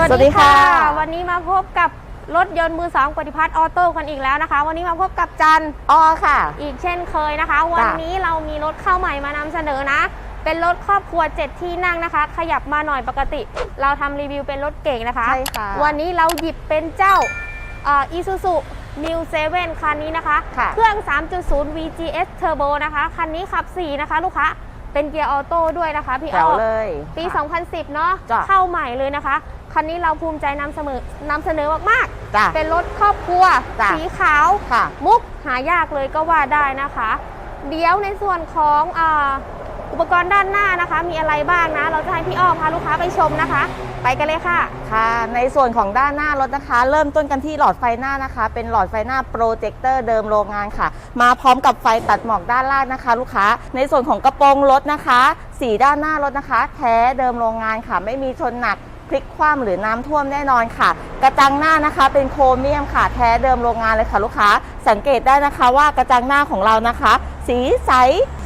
วัสสวัสดีดีค่ะค่ะ วันนี้มาพบกับรถยนต์มือสองปฏิพัฒน์ออโต้กันอีกแล้วนะคะ วันนี้มาพบกับจันอ้อค่ะ อีกเช่นเคยนะคะ วันนี้เรามีรถเข้าใหม่มานำเสนอนะ เป็นรถครอบครัว 7 ที่นั่งนะคะ ขยับมาหน่อยปกติ เราทำรีวิวเป็นรถเก่งนะคะใช่ค่ะวันนี้เราหยิบเป็นเจ้าอีซูซูมิวเซเว่นคันนี้นะคะค่ะเครื่อง 3.0 VGS Turbo นะคะ คันนี้ขับ 4 นะคะ ลูกค้าเป็นเกียร์ออโต้ด้วยนะคะ พี่แถอ้วอเลย ปีค่ะ2010 เนาะจ้ะเข้าใหม่เลยนะคะ คันนี้เราภูมิใจนำเสนอนำเสนอมากจ้ะ ๆ เป็นรถครอบครัว จ้ะ สีขาว ค่ะ มุกหายากเลยก็ว่าได้นะคะ เดี๋ยวในส่วนของอาอุปกรณ์ด้านหน้านะคะ มีอะไรบ้างนะ เราจะให้พี่อ้อพาลูกค้าไปชมนะคะ ไปกันเลยค่ะ ค่ะ ในส่วนของด้านหน้ารถนะคะ เริ่มต้นกันที่หลอดไฟหน้านะคะ เป็นหลอดไฟหน้าโปรเจคเตอร์เดิมโรงงานค่ะ มาพร้อมกับไฟตัดหมอกด้านล่างนะคะ ลูกค้า ในส่วนของกระโปรงรถนะคะ สีด้านหน้ารถนะคะ แท้เดิมโรงงานค่ะ ไม่มีชนหนัก พลิกคว่ำหรือน้ำท่วมแน่นอนค่ะ กระจังหน้านะคะ เป็นโครเมียมค่ะแท้เดิมโรงงานเลยค่ะลูกค้า สังเกตได้นะคะว่ากระจังหน้าของเรานะคะ สีใส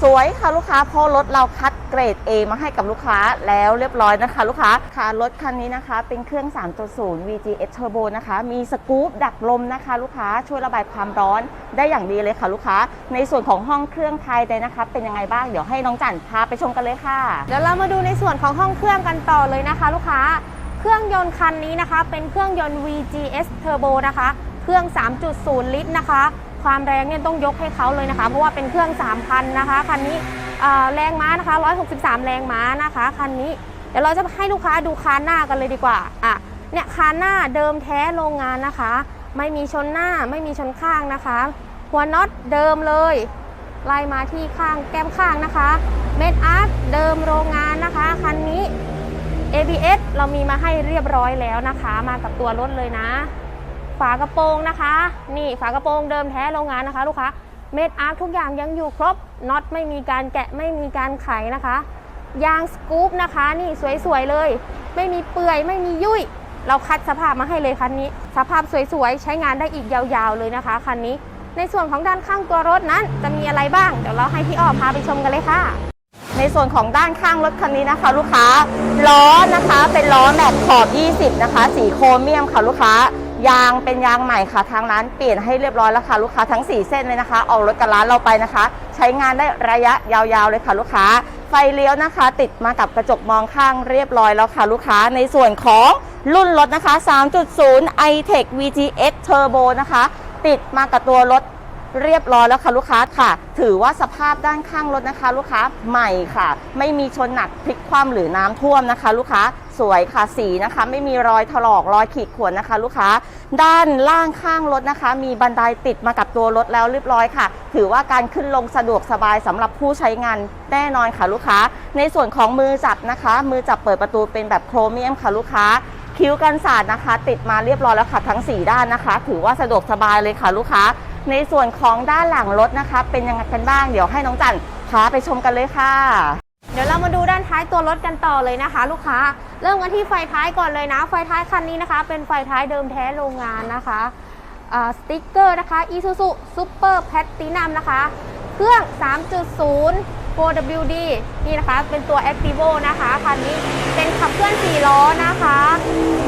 สวยค่ะลูกค้าเพราะรถเราคัดเกรด A มาให้กับลูกค้าแล้วเรียบร้อยนะคะ ลูกค้าค่ะรถคันนี้นะคะ เป็นเครื่อง 3.0 VGS Turbo นะคะ มีสกู๊ปดักลมนะคะ ลูกค้าช่วยระบายความร้อนได้อย่างดีเลยค่ะลูกค้า ในส่วนของห้องเครื่องภายในนะคะ เป็นยังไงบ้างเดี๋ยวให้น้องจันพาไปชมกันเลยค่ะเดี๋ยวเรามาดูในส่วนของห้องเครื่องกันต่อเลยนะคะ ลูกค้าเครื่องยนต์คันนี้นะคะ เป็นเครื่องยนต์ VGS Turbo นะคะ เครื่อง 3.0 ลิตรนะคะ ความแรงเนี่ยต้องยกให้เขาเลยนะคะ เพราะว่าเป็นเครื่อง 3,000 นะคะ คันนี้แรงม้านะคะ 163 แรงม้านะคะ คันนี้ เดี๋ยวเราจะให้ลูกค้าดูคานหน้ากันเลยดีกว่า อะ เนี่ยคานหน้าเดิมแท้โรงงานนะคะ ไม่มีชนหน้า ไม่มีชนข้างนะคะ หัวน็อตเดิมเลย ไล่มาที่ข้างแก้มข้างนะคะ เมดอาร์ตเดิมโรงงานนะคะ คันนี้ ABS เรามีมาให้เรียบร้อยแล้วนะคะ มากับตัวรถเลยนะ ฝากระโปรงนะคะ นี่ฝากระโปรงเดิมแท้โรงงานนะคะ ลูกค้าเม็ดอาร์ตทุกอย่างยังอยู่ครบน็อตไม่มีการแกะไม่มีการไขนะคะ ยางสกู๊ปนะคะ นี่สวยๆเลย ไม่มีเปื่อยไม่มียุ่ยเราคัดสภาพมาให้เลยคันนี้ สภาพสวยๆ ใช้งานได้อีกยาวๆเลยนะคะคันนี้ ในส่วนของด้านข้างตัวรถนั้นจะมีอะไรบ้าง เดี๋ยวเราให้พี่อ้อพาไปชมกันเลยค่ะ ในส่วนของด้านข้างรถคันนี้นะคะ ลูกค้าล้อนะคะเป็นล้อแม็กขอบ 20 นะคะ สีโครเมียมค่ะลูกค้า ยางเป็นยางใหม่ค่ะทางร้านเปลี่ยนให้เรียบร้อยแล้วค่ะลูกค้าทั้ง 4 เส้นเลยนะคะ ออกรถกับร้านเราไปนะคะ ใช้งานได้ระยะยาวๆเลยค่ะลูกค้า ไฟเลี้ยวนะคะ ติดมากับกระจกมองข้างเรียบร้อยแล้วค่ะลูกค้าในส่วนของรุ่นรถนะคะ 3.0 iTech VGS Turbo นะคะ ติดมากับตัวรถเรียบร้อยแล้วค่ะลูกค้าค่ะ ถือว่าสภาพด้านข้างรถนะคะ ลูกค้าใหม่ค่ะ ไม่มีชนหนักพลิกคว่ำหรือน้ำท่วมนะคะ ลูกค้าสวยค่ะสีนะคะ ไม่มีรอยถลอกรอยขีดข่วนนะคะ ลูกค้า ด้านล่างข้างรถนะคะ มีบันไดติดมากับตัวรถแล้วเรียบร้อยค่ะ ถือว่าการขึ้นลงสะดวกสบายสำหรับผู้ใช้งานแน่นอนค่ะลูกค้า ในส่วนของมือจับนะคะ มือจับเปิดประตูเป็นแบบโครเมียมค่ะลูกค้า คิ้วกันสาดนะคะ ติดมาเรียบร้อยแล้วค่ะทั้ง 4 ด้านนะคะ ถือว่าสะดวกสบายเลยค่ะลูกค้า ในส่วนของด้านหลังรถนะคะ เป็นยังไงกันบ้างเดี๋ยวให้น้องจันพาไปชมกันเลยค่ะ เดี๋ยวเรามาดูด้านท้ายตัวรถกันต่อเลยนะคะ ลูกค้า เริ่มกันที่ไฟท้ายก่อนเลยนะ ไฟท้ายคันนี้นะคะ เป็นไฟท้ายเดิมแท้โรงงานนะคะสติ๊กเกอร์นะคะ Isuzu Super Platinum นะคะ เครื่อง 3.0 4WD นี่นะคะ เป็นตัว Activo นะคะ คันนี้เป็นขับเคลื่อน 4 ล้อนะคะ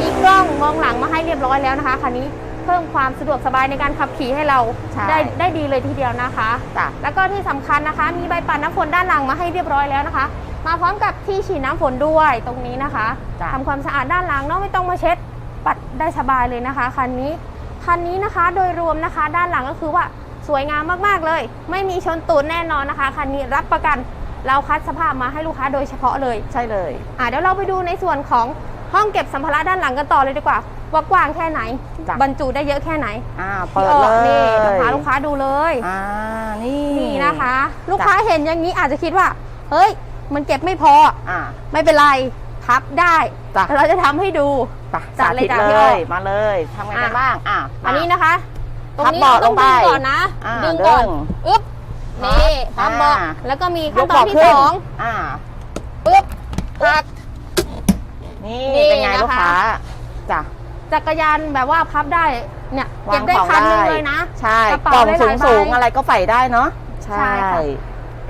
มีกล้องมองหลังมาให้เรียบร้อยแล้วนะคะ คันนี้ เพิ่มความสะดวกสบายในการขับขี่ให้เราใช่ได้ได้ดีเลยทีเดียวนะคะ จ้ะ แล้วก็ที่สำคัญนะคะ มีใบปัดน้ำฝนด้านหลังมาให้เรียบร้อยแล้วนะคะ มาพร้อมกับที่ฉีดน้ำฝนด้วยตรงนี้นะคะจ้ะ ทำความสะอาดด้านหลังเนาะไม่ต้องมาเช็ดปัดได้สบายเลยนะคะคันนี้คันนี้นะคะโดยรวมนะคะ ด้านหลังก็คือว่าสวยงามมากๆเลย ไม่มีชนตูดแน่นอนนะคะคันนี้รับประกันเราคัดสภาพมาให้ลูกค้าโดยเฉพาะเลย ใช่เลย อะเดี๋ยวเราไปดูในส่วนของห้องเก็บสัมภาระด้านหลังกันต่อเลยดีกว่า ว่ากว้างแค่ไหน จ้ะ บรรจุได้เยอะแค่ไหนอ่าเปิดพี่เลอ้อนี่ยเดี๋ยวพาลูกค้าดูเลย อ่านี่นี่นะคะ ลูกค้าเห็นอย่างนี้อาจจะคิดว่า เฮ้ย มันเก็บไม่พอ อ่า ไม่เป็นไร พับได้ จ้ะ เราจะทำให้ดู ไปจัสาดเลยธิตจ้ะเลพี่อ้อยมาเลยทำไงกันบ้างอะมา อันนี้นะคะ ตรงพับนี้เบาะเราต้องลงไปดึงก่อนนะ อ่าดึงก่อน ดึงอึ๊บ นี่พับทำเบาะอ่า แล้วก็มียขั้นกตอนเบาะที่ขึ้นสองอ่า อึ๊บพัก นี่นี่เป็นไงนะคะ ลูกค้าจ้ะ จักรยานแบบว่าพับได้เนี่ยวาเก็บงได้ของคันหนึงได้ เลยนะ ใช่กระเป๋ากล่องได้หสูลางยใบ สูงอะไรก็ใส่ได้เนาะใช่ค่ะ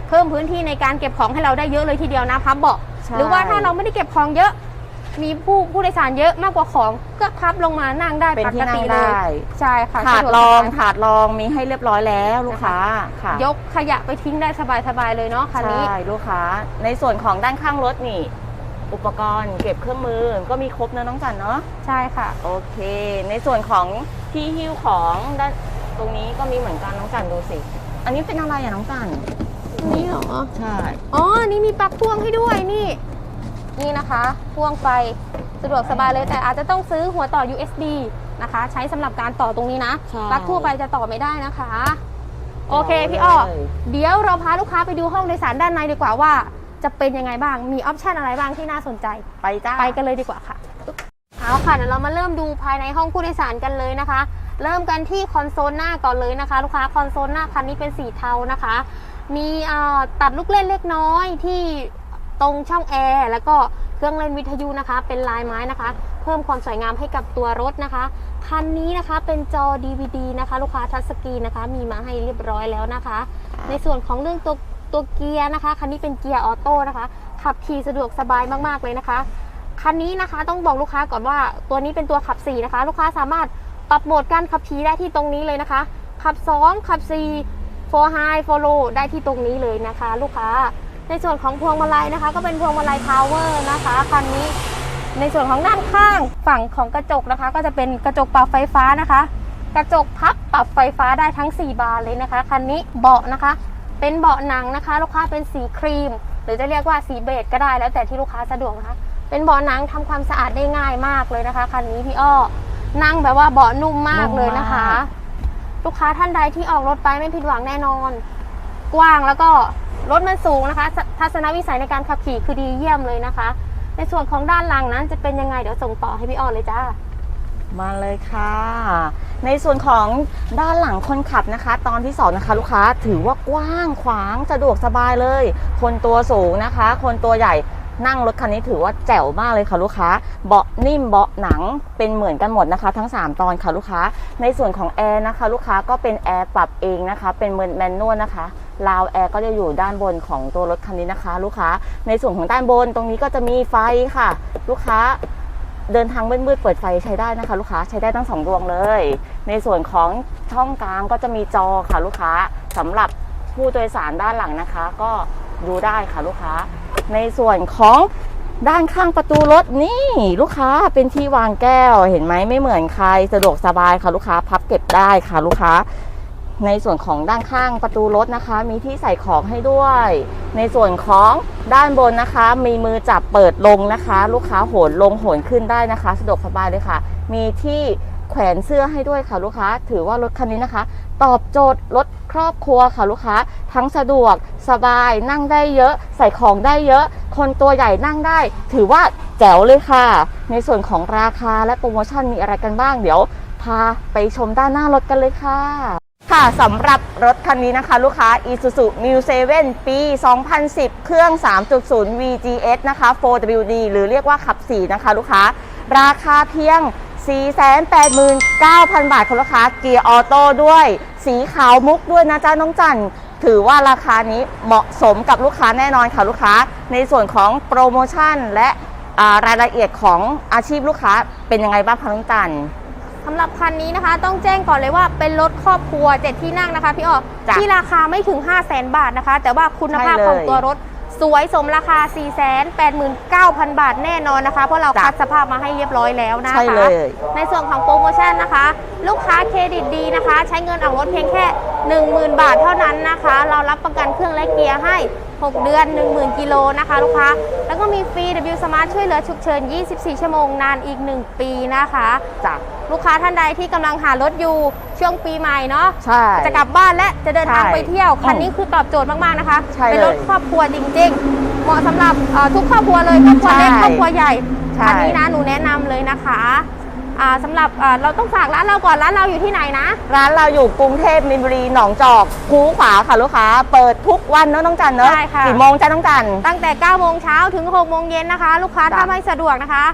เพิ่มพื้นที่ในการเก็บของให้เราได้เยอะเลยทีเดียวนะพับเบาะใช่หรือว่าถ้าเราไม่ได้เก็บของเยอะ มีผู้ผู้โดยสารเยอะมากกว่าของก็พับลงมานั่งได้เป็นปที่กนั่งติเลได้ ยใช่ค่ะถาดสะวกรองสบายถาดรองมีให้เรียบร้อยแล้วลูกค้าค่ะยกขยะไปทิ้งได้สบายๆเลยเนาะคันนี้ ใช่ลูกค้า ในส่วนของด้านข้างรถนี่ อุปกรณ์เก็บเครื่องมือก็มีครบนะน้องจันเนาะใช่ค่ะ โอเค ในส่วนของที่หิ้วของด้านตรงนี้ก็มีเหมือนกันน้องจันดูสิ อันนี้เป็นอะไรอะน้องจันนี่เหรอ ใช่ อ๋อ นี่มีปลั๊กพ่วงให้ด้วยนี่ นี่นะคะ พ่วงไฟสะดวกสบายเลยแต่อาจจะต้องซื้อหัวต่อ USB นะคะ ใช้สำหรับการต่อตรงนี้นะใช่ ปลั๊กทั่วไปจะต่อไม่ได้นะคะ โอเคพี่อ้อเลยเดี๋ยวเราพาลูกค้าไปดูห้องโดยสารด้านในดีกว่าว่า จะเป็นยังไงบ้างมีออปชันอะไรบ้างที่น่าสนใจ ไปจ้าไปกันเลยดีกว่าค่ะเอาค่ะเดี๋ยวเรามาเริ่มดูภายในห้องผู้โดยสารกันเลยนะคะ เริ่มกันที่คอนโซลหน้าก่อนเลยนะคะ ลูกค้าคอนโซลหน้าคันนี้เป็นสีเทานะคะ มีเอ่อตัดลูกเล่นเล็กน้อยที่ตรงช่องแอร์แล้วก็เครื่องเล่นวิทยุนะคะ เป็นลายไม้นะคะ เพิ่มความสวยงามให้กับตัวรถนะคะคันนี้นะคะเป็นจอ DVD นะคะ ลูกค้าทัชสกรีนนะคะ มีมาให้เรียบร้อยแล้วนะคะ ในส่วนของเรื่องตัว ตัวเกียร์นะคะ คันนี้เป็นเกียร์ออโต้นะคะ ขับขี่สะดวกสบายมากๆเลยนะคะ คันนี้นะคะต้องบอกลูกค้าก่อนว่าตัวนี้เป็นตัวขับ 4 นะคะ ลูกค้าสามารถปรับโหมดการขับขี่ได้ที่ตรงนี้เลยนะคะ ขับ 2 ขับ4 4 high 4 low ได้ที่ตรงนี้เลยนะคะ ลูกค้า ในส่วนของพวงมาลัยนะคะ ก็เป็นพวงมาลัย power นะคะ คันนี้ ในส่วนของด้านข้างฝั่งของกระจกนะคะ ก็จะเป็นกระจกปรับไฟฟ้านะคะ กระจกพับปรับไฟฟ้าได้ทั้ง 4 บานเลยนะคะ คันนี้เบาะนะคะ เป็นเบาะหนังนะคะ ลูกค้าเป็นสีครีม หรือจะเรียกว่าสีเบจก็ได้แล้วแต่ที่ลูกค้าสะดวกนะคะ เป็นเบาะหนังทำความสะอาดได้ง่ายมากเลยนะคะคันนี้พี่อ้อนั่งแบบว่าเบาะนุ่มมากเลยนะคะ ลูกค้าท่านใดที่ออกรถไปไม่ผิดหวังแน่นอน กว้างแล้วก็รถมันสูงนะคะ ทัศนวิสัยในการขับขี่คือดีเยี่ยมเลยนะคะ ในส่วนของด้านหลังนั้นจะเป็นยังไงเดี๋ยวส่งต่อให้พี่อ้อเลยจ้า มาเลยค่ะ ในส่วนของด้านหลังคนขับนะคะ ตอนที่สองนะคะ ลูกค้าถือว่ากว้างขวางสะดวกสบายเลย คนตัวสูงนะคะ คนตัวใหญ่นั่งรถคันนี้ถือว่าแจ๋วมากเลยค่ะลูกค้า เบาะนิ่มเบาะหนังเป็นเหมือนกันหมดนะคะ ทั้ง 3 ตอนค่ะลูกค้า ในส่วนของแอร์นะคะ ลูกค้าก็เป็นแอร์ปรับเองนะคะ เป็นเหมือนแมนนวลนะคะราวแอร์ก็จะอยู่ด้านบนของตัวรถคันนี้นะคะ ลูกค้า ในส่วนของด้านบนตรงนี้ก็จะมีไฟค่ะ ลูกค้า เดินทางมืดๆเปิดไฟใช้ได้นะคะ ลูกค้าใช้ได้ทั้งสองดวงเลย ในส่วนของช่องกลางก็จะมีจอค่ะลูกค้าสำหรับผู้โดยสารด้านหลังนะคะ ก็ดูได้ค่ะลูกค้า ในส่วนของด้านข้างประตูรถนี่ ลูกค้าเป็นที่วางแก้วเห็นไหมไม่เหมือนใครสะดวกสบายค่ะลูกค้า พับเก็บได้ค่ะลูกค้า ในส่วนของด้านข้างประตูรถนะคะ มีที่ใส่ของให้ด้วย ในส่วนของด้านบนนะคะ มีมือจับเปิดลงนะคะ ลูกค้าโหนลงโหนขึ้นได้นะคะ สะดวกสบายเลยค่ะ มีที่แขวนเสื้อให้ด้วยค่ะลูกค้า ถือว่ารถคันนี้นะคะ ตอบโจทย์รถครอบครัวค่ะลูกค้า ทั้งสะดวกสบายนั่งได้เยอะ ใส่ของได้เยอะ คนตัวใหญ่นั่งได้ ถือว่าแจ๋วเลยค่ะ ในส่วนของราคาและโปรโมชั่นมีอะไรกันบ้างเดี๋ยว พาไปชมด้านหน้ารถกันเลยค่ะ ค่ะสำหรับรถคันนี้นะคะ ลูกค้า Isuzu New 7ปี 2010 เครื่อง 3.0 VGS นะคะ 4WD หรือเรียกว่าขับ 4 นะคะ ลูกค้า ราคาเพียง 489,000 บาทค่ะลูกค้า เกียร์ออโต้ด้วย สีขาวมุกด้วยนะจ๊ะน้องจันถือว่าราคานี้เหมาะสมกับลูกค้าแน่นอนค่ะลูกค้า ในส่วนของโปรโมชั่นและรายละเอียดของอาชีพลูกค้าเป็นยังไงบ้างคะน้องจันท สำหรับคันนี้นะคะ ต้องแจ้งก่อนเลยว่าเป็นรถครอบครัวเจ็ดที่นั่งนะคะพี่อ้อจ้ะที่ราคาไม่ถึง 5 0 0แสนบาทนะคะ แต่ว่าคุณภาพใช่เลยของตัวรถสวยสมราคา 4 8 9 0 0 0 บาทแน่นอนนะคะ เพราะเราจ้ะคัดสภาพมาให้เรียบร้อยแล้วนะคะ ใช่เลย ในส่วนของโปรโมชั่นนะคะ ลูกค้าเครดิตดีนะคะ ใช้เงินออกรถเพียงแค่ 10,000 บาทเท่านั้นนะคะ เรารับประกันเครื่องและเกียร์ให้ 6 เดือน 10,000 กิโลนะคะลูกค้า แล้วก็มีฟรี W Smart ช่วยเหลือฉุกเฉิน 24 ชั่วโมงนานอีก 1 ปีนะคะจ้ะลูกค้าท่านใดที่กำลังหารถอยู่ช่วงปีใหม่เนาะใช่จะกลับบ้านและจะเดินทางใช่ไปเที่ยว คันนี้คือตอบโจทย์มากๆนะคะใช่เป็นรถเลยครอบครัวจริง ๆ เหมาะสำหรับเอ่อทุกครอบครัวเลยครอบครัวเล็กใช่ครอบครัวใหญ่ใช่คันนี้นะหนูแนะนำเลยนะคะอ่า สำหรับอ่าเราต้องฝากร้านเราก่อนร้านเราอยู่ที่ไหนนะ ร้านเราอยู่กรุงเทพมินบุรีหนองจอกคูขวาค่ะลูกค้า เปิดทุกวันเนอะน้องจันเนอะใช่ค่ะกี่โมงจ้าน้องจันตั้งแต่9โมงเช้าถึง6โมงเย็นนะคะ ลูกค้าจ้ะถ้าไม่สะดวกนะคะ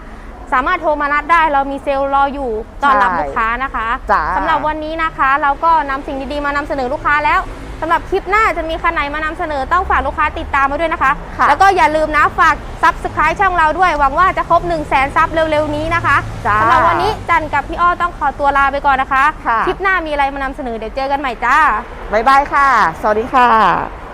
สามารถโทรมานัดได้เรามีเซลล์รออยู่ต้อนรับใช่ลูกค้านะคะจ้าสำหรับวันนี้นะคะ เราก็นำสิ่งดีๆมานำเสนอลูกค้าแล้ว สำหรับคลิปหน้าจะมีคันไหนมานำเสนอต้องฝากลูกค้าติดตามมาด้วยนะคะ ค่ะ แล้วก็อย่าลืมนะฝากซับสไคร b e ช่องเราด้วย หวังว่าจะครบ1 0 0 0 0แสนซับเร็วๆนี้นะคะจ้า สำหรับวันนี้จันกับพี่อ้อต้องขอตัวลาไปก่อนนะคะ ค่ะ คลิปหน้ามีอะไรมานำเสนอเดี๋ยวเจอกันใหม่จ้า บ๊ายบายค่ะ สวัสดีค่ะ